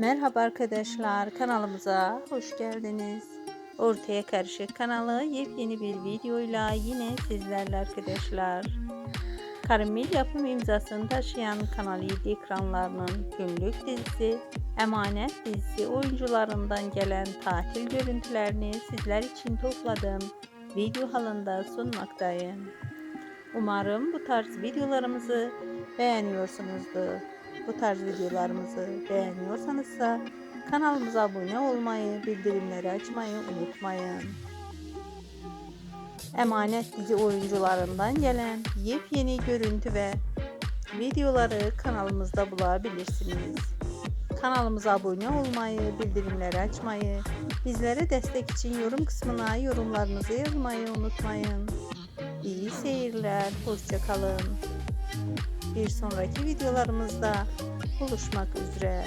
Merhaba arkadaşlar kanalımıza hoş geldiniz. Ortaya Karışık kanalı yepyeni bir videoyla yine sizlerle arkadaşlar. Karamil yapım imzasını taşıyan Kanal 7 ekranlarının günlük dizisi Emanet dizisi oyuncularından gelen tatil görüntülerini sizler için topladım. Video halinde sunmaktayım. Umarım bu tarz videolarımızı beğeniyorsunuzdur. Bu tarz videolarımızı beğeniyorsanızsa kanalımıza abone olmayı, bildirimleri açmayı unutmayın. Emanet dizi oyuncularından gelen yepyeni görüntü ve videoları kanalımızda bulabilirsiniz. Kanalımıza abone olmayı, bildirimleri açmayı, bizlere destek için yorum kısmına yorumlarınızı yazmayı unutmayın. İyi seyirler, hoşçakalın. Bir sonraki videolarımızda buluşmak üzere.